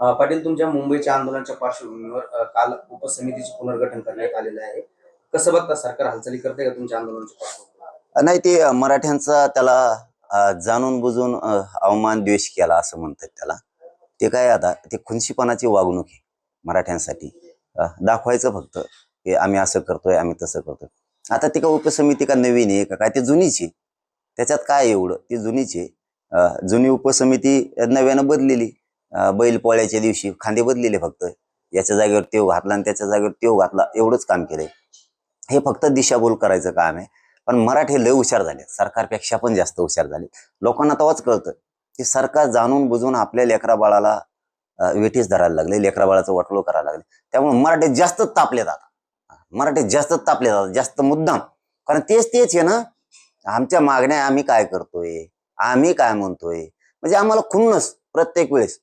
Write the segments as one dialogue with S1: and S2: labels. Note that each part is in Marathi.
S1: पाटील तुमच्या मुंबईच्या आंदोलनाच्या पार्श्वभूमीवर काल उपसमितीचे पुनर्गठन करण्यात आलेलं आहे. कसं बघता सरकार हालचाली करते का तुमच्या आंदोलनाच्या पार्श्वभूमीवर?
S2: नाही ते मराठ्यांचा त्याला जाणून बुजून अवमान द्वेष केला असं म्हणतात त्याला. ते काय आता ते खुनशीपणाची वागणूक आहे मराठ्यांसाठी. दाखवायचं फक्त की आम्ही असं करतोय आम्ही तसं करतोय. आता ती का उपसमिती का नवीन आहे का? काय ते जुनीची आहे. त्याच्यात काय एवढं? ती जुनीची आहे. जुनी उपसमिती नव्यानं बदलेली बैलपोळ्याच्या बैल पोळ्याच्या दिवशी खांदे बदलेले फक्त. याच्या जागेवर तेव घातला आणि त्याच्या जागेवर तेव घातला एवढंच काम केलंय. हे फक्त दिशाभूल करायचं काम आहे. पण मराठी लय हुशार झाले सरकारपेक्षा पण जास्त हुशार झाले लोकांना तेव्हाच कळतं की सरकार जाणून बुजून आपल्या लेकरा बाळाला वेठीस धरायला लागले लेकरा बाळाचं वाटोळ करायला लागले. त्यामुळे मराठी जास्त तापले जातात मराठी जास्त तापले जातात जास्त मुद्दाम. कारण तेच तेच आहे ना आमच्या मागण्या आम्ही काय करतोय? आम्ही काय म्हणतोय? म्हणजे आम्हाला खुन्नस प्रत्येक वेळेस.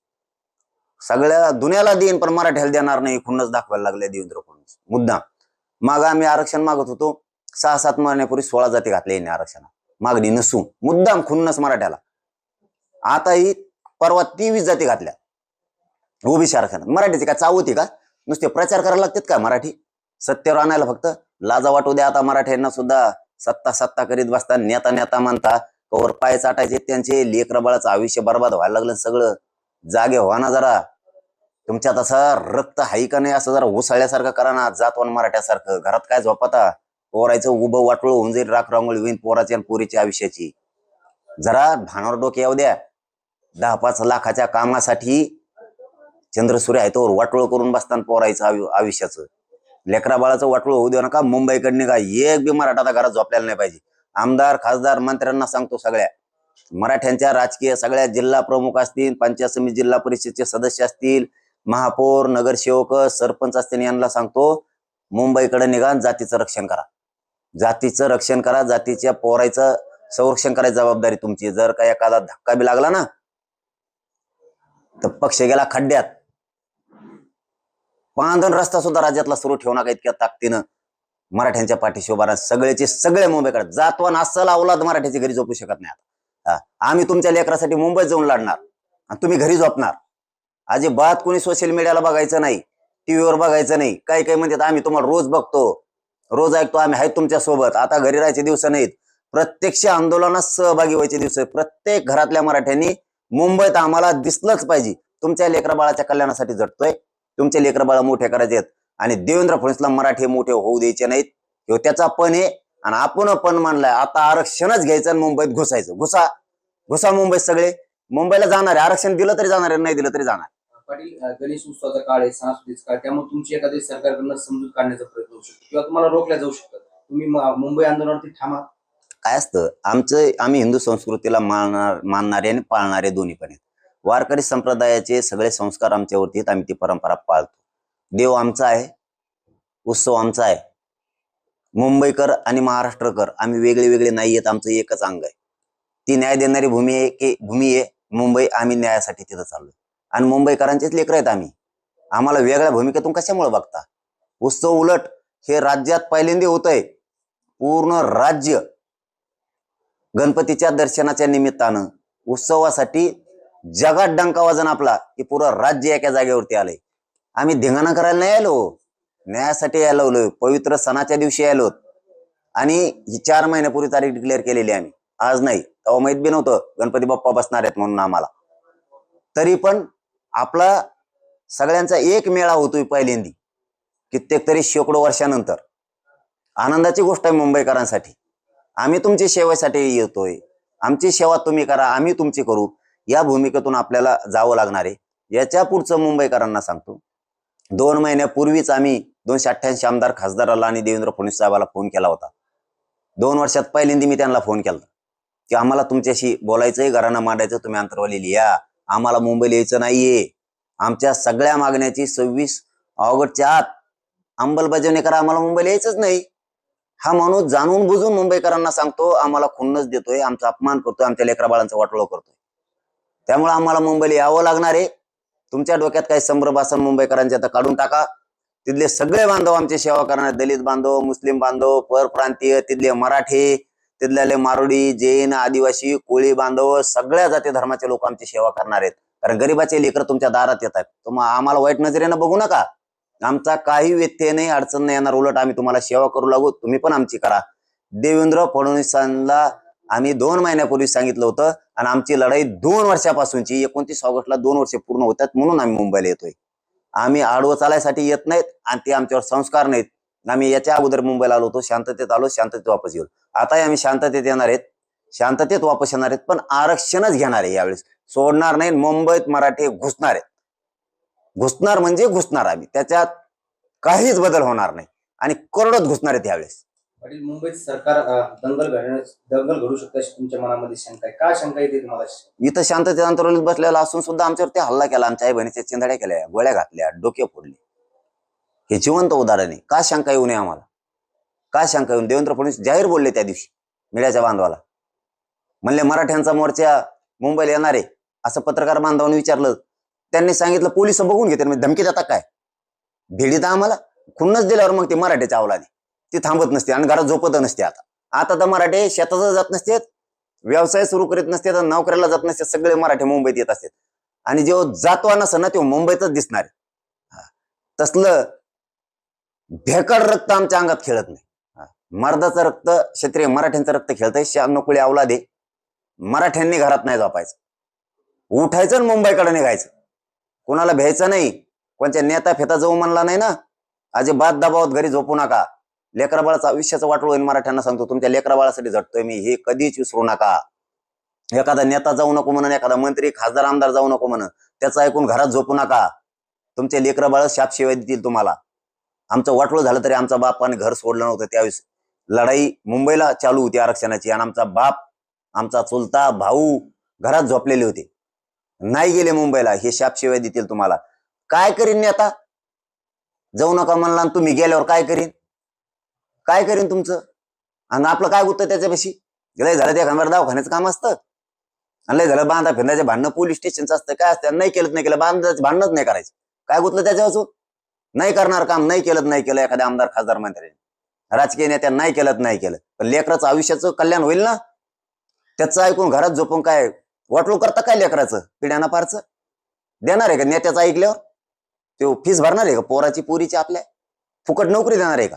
S2: सगळ्या दुनियाला देईन पण मराठ्याला देणार नाही खुन्नस दाखवायला लागले देवेंद्र फडणवीस. मुद्दाम. माग आम्ही आरक्षण मागत होतो. सहा सात महिन्यापूर्वी सोळा जाती घातल्या यांनी आरक्षणात. मागणी नसून. मुद्दाम खुन्नस मराठ्याला. आता ही परवा तेवीस जाती घातल्या. ओबीसी आरक्षणात. मराठीचे काय चाव होती का? नुसते प्रचार करायला लागतात का मराठी? सत्तेवर आणायला फक्त. लाजा वाटू द्या आता मराठ्यांना सुद्धा. सत्ता सत्ता करीत बसता नेता नेता मानता कवर पाय चाटायचे त्यांचे लेकर बाळाचं आयुष्य बर्बाद व्हायला लागलं सगळं जागे व्हा ना जरा. तुमच्यात असं रक्त हाई का नाही असं जरा उसळल्यासारखं करा ना जातवान मराठ्यासारखं. घरात काय झोपता? पोरायचं उभं वाटोळ होऊन जाईल राख रांगोळी होईन पोराची आणि पोरीच्या आयुष्याची. जरा भानावर डोके येऊ द्या. दहा पाच लाखाच्या कामासाठी चंद्रसूर्य आहे तो वाटोळ करून बसताना पोरायचं आयु- आयुष्याचं. लेकरा बाळाचं वाटोळ होऊ देऊ नका मुंबईकडनं का एक बी मराठा आता घरात झोपल्याला नाही पाहिजे. आमदार खासदार मंत्र्यांना सांगतो सगळ्या. मराठ्यांच्या राजकीय सगळ्या जिल्हा प्रमुख असतील पंचायत समिती जिल्हा परिषदचे सदस्य असतील महापौर नगरसेवक सरपंच असतील यांना सांगतो मुंबईकडे निघा जातीचं रक्षण करा. जातीचं रक्षण करा जातीच्या पोरायचं संरक्षण करायची जबाबदारी तुमची. जर का एखादा धक्का बी लागला ना तर पक्ष गेला खड्ड्यात. पांधन रस्ता सुद्धा राज्यातला सुरू ठेवू नका इतक्या ताकदीनं. मराठ्यांच्या पाठीशी उभारा सगळेचे सगळे मुंबईकडे. जातवान अस्सल अवलाद मराठ्याची घरी झोपू शकत नाही आता. आम्ही तुमच्या लेकरासाठी मुंबईत जाऊन लढणार. आणि तुम्ही घरी झोपणार. अजिबात कोणी सोशल मीडियाला बघायचं नाही. टीव्हीवर बघायचं नाही. काही काही म्हणतात आम्ही तुम्हाला रोज बघतो. रोज ऐकतो. आम्ही आहेत तुमच्यासोबत आता घरी राहायचे दिवस नाहीत. प्रत्यक्ष आंदोलनात सहभागी व्हायचे दिवस आहेत. प्रत्येक घरातल्या मराठ्यांनी मुंबईत आम्हाला दिसलंच पाहिजे. तुमच्या लेकरबाळाच्या कल्याणासाठी झटतोय तुमचे लेकरा बाळा मोठे करायचे आहेत. आणि देवेंद्र फडणवीसला मराठी मोठे होऊ द्यायचे नाहीत. हो त्याचा पण आहे. आणि आपण पण मानलाय. आता आरक्षणच घ्यायचं आणि मुंबईत घुसायचं. घुसा. घुसा मुंबईत सगळे. मुंबईला जाणार. आहे आरक्षण दिलं तरी जाणार आहे नाही दिलं तरी जाणार.
S1: पाटील गणेश उत्सवाचा काळ आहे सणासुदीचा काळ त्यामुळे तुमची एखादी सरकारकडनं समजूत काढण्याचा प्रयत्न होऊ शकतो. किंवा तुम्हाला रोखल्या जाऊ शकतात. तुम्ही मुंबई आंदोलनावरती थांबा
S2: काय असतं आमचं आम्ही हिंदू संस्कृतीला मानणार मानणारे आणि पाळणारे दोन्ही पण आहेत. वारकरी संप्रदायाचे सगळे संस्कार आमच्यावरती आहेत आम्ही ती परंपरा पाळतो. देव आमचा आहे उत्सव आमचा आहे. मुंबईकर आणि महाराष्ट्रकर आम्ही वेगळे वेगळे नाही आहेत आमचं एकच अंग आहे. ती न्याय देणारी भूमी आहे की भूमी आहे मुंबई आम्ही न्यायासाठी तिथं चाललोय. आणि मुंबईकरांचेच लेकर आहेत आम्ही. आम्हाला वेगळ्या भूमिकेतून कशामुळे बघता? उत्सव उलट हे राज्यात पहिल्यांदा होत आहे पूर्ण राज्य गणपतीच्या दर्शनाच्या निमित्तानं उत्सवासाठी जगात डंका वाजन आपला की पुरं राज्य एका जागेवरती आलंय. आम्ही धिंगाणा करायला नाही आलो. न्यायासाठी यायला आलोय. पवित्र सणाच्या दिवशी आलो. आणि ही चार महिन्यापूर्वी तारीख डिक्लेअर केलेली आम्ही. आज नाही. तेव्हा माहीत बी नव्हतं गणपती बाप्पा बसणार आहेत म्हणून आम्हाला. तरी पण आपला सगळ्यांचा एक मेळा होतोय पहिल्यांदी. कित्येक तरी शेकडो वर्षानंतर. आनंदाची गोष्ट आहे मुंबईकरांसाठी. आम्ही तुमची सेवेसाठी येतोय. आमची सेवा तुम्ही करा आम्ही तुमची करू. या भूमिकेतून आपल्याला जावं लागणार आहे. याच्या पुढचं मुंबईकरांना सांगतो. दोन महिन्यापूर्वीच आम्ही दोनशे अठ्ठ्याऐंशी आमदार खासदाराला आणि देवेंद्र फडणवीस साहेबाला फोन केला होता. दोन वर्षात पहिल्यांदा मी त्यांना फोन केला की आम्हाला तुमच्याशी बोलायचंय घरांना मांडायचं तुम्ही अंतरवाली या. आम्हाला मुंबईला यायचं नाहीये. आमच्या सगळ्या मागण्याची सव्वीस ऑगस्टच्या आत अंमलबजावणी करा आम्हाला मुंबईला यायचंच नाही. हा माणूस जाणून बुजून मुंबईकरांना सांगतो आम्हाला खुन्नस देतोय आमचा अपमान करतोय आमच्या लेकरा बाळांचा वाटोळ करतोय. त्यामुळे आम्हाला मुंबईला यावं लागणार आहे. तुमच्या डोक्यात काही संभ्रम असेल मुंबईकरांच्या तर काढून टाका. तिथले सगळे बांधव आमची सेवा करणारे दलित बांधव मुस्लिम बांधव परप्रांतीय तिथले मराठी तिथल्याले मारुडी जैन आदिवासी कोळी बांधव सगळ्या जाती धर्माचे लोक आमची सेवा करणार आहेत. कारण गरीबाचे लेकर तुमच्या दारात येतात. तुम्हा आम्हाला वाईट नजरेनं बघू नका. आमचा काही व्यत्यय नाही अडचण नाही येणार उलट आम्ही तुम्हाला सेवा करू लागू. तुम्ही पण आमची करा. देवेंद्र फडणवीसांना आम्ही दोन महिन्यापूर्वी सांगितलं होतं आणि आमची लढाई दोन वर्षापासूनची एकोणतीस ऑगस्टला दोन वर्ष पूर्ण होतात म्हणून आम्ही मुंबईला येतोय. आम्ही आडवं चालायसाठी येत नाहीत आणि ते आमच्यावर संस्कार नाहीत. आम्ही याच्या अगोदर मुंबईला आलो होतो. शांततेत आलो शांततेत वापस येऊ आताही आम्ही शांततेत येणार आहेत. शांततेत वापस येणार आहेत पण आरक्षणच घेणार आहे यावेळेस. सोडणार नाही मुंबईत मराठी घुसणार आहेत. घुसणार म्हणजे घुसणार आम्ही. त्याच्यात काहीच बदल होणार नाही. आणि करोडच घुसणार आहेत यावेळेस.
S1: मुंबईत सरकार दंगल दंगल घडू शकते तुमच्या मनामध्ये शंका आहे? का शंका येते तुम्हाला?
S2: इथं शांततेत अंतरावलीत बसलेला असून सुद्धा आमच्यावरती हल्ला केला. आमच्या आई बहिणीच्या चिंधड्या केल्या गोळ्या घातल्या डोके फोडले. हे जिवंत उदाहरण आहे. का शंका येऊ नये आम्हाला? का शंका येऊन देवेंद्र फडणवीस जाहीर बोलले त्या दिवशी मिळ्याच्या बांधवाला. म्हणले मराठ्यांचा मोर्चा मुंबईला येणार आहे असं पत्रकार बांधवांनी विचारलं. त्यांनी सांगितलं पोलीस बघून घेते म्हणजे धमकी देतात काय? भेडीत आम्हाला. खुन्नच दिल्यावर मग ते मराठ्याच्या अवलादी ती थांबत नसते आणि घरात झोपत नसते आता. आता तर मराठे शेतात जात नसते व्यवसाय सुरू करीत नसते तर नोकऱ्याला जात नसते सगळे मराठे मुंबईत येत असतात. आणि जेव्हा जातो नसं ना तेव्हा मुंबईतच दिसणार आहे. तसलं भेकड रक्त आमच्या अंगात खेळत नाही. मर्दाचं रक्त क्षत्रिय मराठ्यांचं रक्त खेळतंय. श्याम आवला दे. मराठ्यांनी घरात नाही झोपायचं. उठायचं आणि मुंबईकडे निघायचं. कुणाला भ्यायचं नाही. कोणत्या नेता फेता जाऊ म्हणला नाही ना? अजिबात दबावत घरी झोपू नका. लेकराबाळाचं आयुष्याचं वाटोळ होईल मराठ्यांना सांगतो. तुमच्या लेकराबाळासाठी झटतोय मी. हे कधीच विसरू नका. एखादा नेता जाऊ नको म्हणून एखादा मंत्री खासदार आमदार जाऊ नको म्हणून त्याचं ऐकून घरात झोपू नका. तुमचे लेकराबाळ शापशिवाय देतील तुम्हाला. आमचं वाटलं झालं तरी आमचा बाप आणि घर सोडलं नव्हतं. त्यावेळेस लढाई मुंबईला चालू होती आरक्षणाची आणि आमचा बाप आमचा चुलता भाऊ घरात झोपलेले होते. नाही गेले मुंबईला हे शापशिवाय देतील तुम्हाला. काय करीन आता? जाऊ नका म्हणला आणि तुम्ही गेल्यावर काय करीन? काय करीन तुमचं? आणि आपलं काय उत्तर त्याच्यापाशी? लय झालं त्या खांबर दवाखान्याचं काम असतं. आणि लय झालं बांधा फिरण्याचे भांडणं पोलीस स्टेशनचं असतं. काय असतं? नाही केलं नाही केलं. बांधायचं भांडणच नाही करायचं. काय गुतलं त्याच्यावर? नाही करणार काम नाही केलं नाही केलं एखाद्या आमदार खासदार मंत्र्याने राजकीय नेत्या नाही केलं नाही केलं. पण लेकराचं आयुष्याचं कल्याण होईल ना? त्याचं ऐकून घरात झोपून काय वाटलो करता काय लेकराचं पिढ्याना पारचं? देणार आहे का? नेत्याचं ऐकल्यावर? तो फीस भरणार आहे का? पोराची पोरीची आपल्या? फुकट नोकरी देणार आहे का?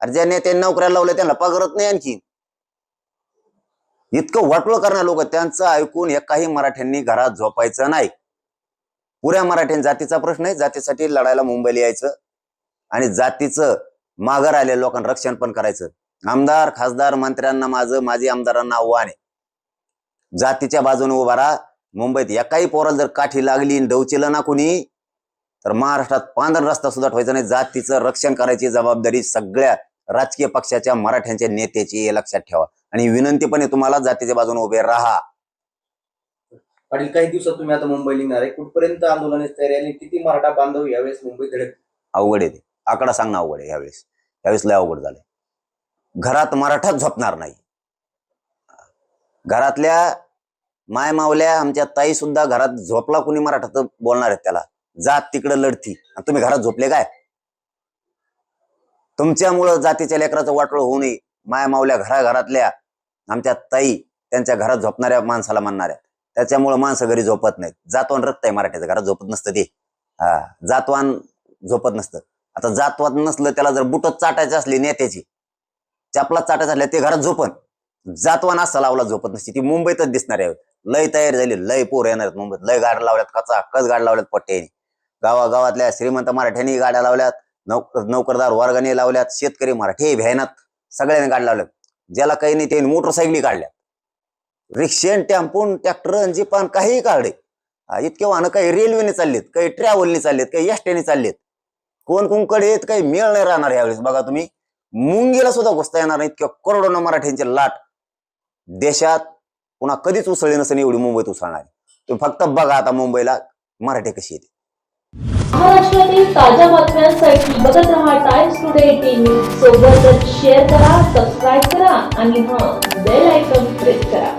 S2: अरे ज्या नेत्यांनी नोकऱ्याला लावल्या त्यांना पगारत नाही आणखी. इतकं वाटलं करणार लोक त्यांचं ऐकून एकाही मराठ्यांनी घरात झोपायचं नाही. पुऱ्या मराठ्यां जातीचा प्रश्न आहे. जातीसाठी लढायला मुंबईला यायचं. आणि जातीचं माघार आलेल्या लोकांना रक्षण पण करायचं. आमदार खासदार मंत्र्यांना माझं माझी आमदारांना आव्हान आहे. जातीच्या बाजूने उभा राहा. मुंबईत एकाही पोराला जर काठी लागली डवचिलं ना कुणी तर महाराष्ट्रात पांढरा रस्ता सुद्धा ठेवायचा नाही. जातीचं रक्षण करायची जबाबदारी सगळ्या राजकीय पक्षाच्या मराठ्यांच्या नेत्याची हे लक्षात ठेवा. आणि विनंती पण आहे तुम्हाला जातीच्या बाजूने उभे राहा.
S1: पाटील काही दिवसात तुम्ही आता मुंबईला निघणार आहे. कुठपर्यंत आंदोलनाची तयारी आणि किती मराठा बांधव यावेळेस मुंबईत धडक?
S2: अवघड आहे ते. आकडा सांगणं अवघड आहे यावेळेस. यावेळेस लय अवघड झालंय. घरात मराठाच झोपणार नाही. घरातल्या माय मावल्या आमच्या ताई सुद्धा घरात झोपला कुणी मराठात बोलणार आहेत त्याला. जात तिकडं लढती. आणि तुम्ही घरात झोपले काय? तुमच्यामुळं जातीच्या लेकराचं वाटोळ होऊ नये. माया मावल्या घराघरातल्या आमच्या ताई त्यांच्या घरात झोपणाऱ्या माणसाला म्हणणाऱ्या त्याच्यामुळं माणसं घरी झोपत नाहीत. जातवान रक्त आहे मराठीचं घरात झोपत नसतं ते. हा जातवान झोपत नसतं. आता जातवात नसलं त्याला जर बुटच चाटायची असली नेत्याची चपला चाटायचं असल्या ते घरात झोपन. जातवान असा लावला झोपत नसते. ती मुंबईतच दिसणार आहे. लय तयार झाली लय पोर येणार मुंबईत. लय गाड्या लावल्यात कचा कच गाड्या लावल्यात पट्ट्याने. गावागावातल्या श्रीमंत मराठ्यांनी गाड्या लावल्यात नौक नोकरदार वर्गाने लावल्यात शेतकरी मराठी भ्यानात सगळ्यांनी गाड्या लावल्यात. ज्याला काही नाही त्यांनी मोटरसायकली काढल्या. रिक्षेन टॅम्पून ट्रॅक्टर जीपान काहीही काढले. इतके वाहनं काही रेल्वेने चाललेत काही ट्रॅव्हलने चाललेत काही एसटीने चाललेत. कोण कोणकडे येत काही मेळ नाही राहणार यावेळेस. बघा तुम्ही मुंगीला सुद्धा घुसता येणार नाही. इतक्या करोडोनं मराठ्यांची लाट. देशात पुन्हा कधीच उसळली नसेल एवढी मुंबईत उसळणार. आहे. तुम्ही फक्त बघा आता मुंबईला मराठी कशी येते.
S3: महाराष्ट्रातील ताज्या बातम्यांसाठी बघत रहा टाइम्स टुडे टीव्ही सोबतच शेअर करा सबस्क्राईब करा आणि हा बेल आयकॉन प्रेस करा.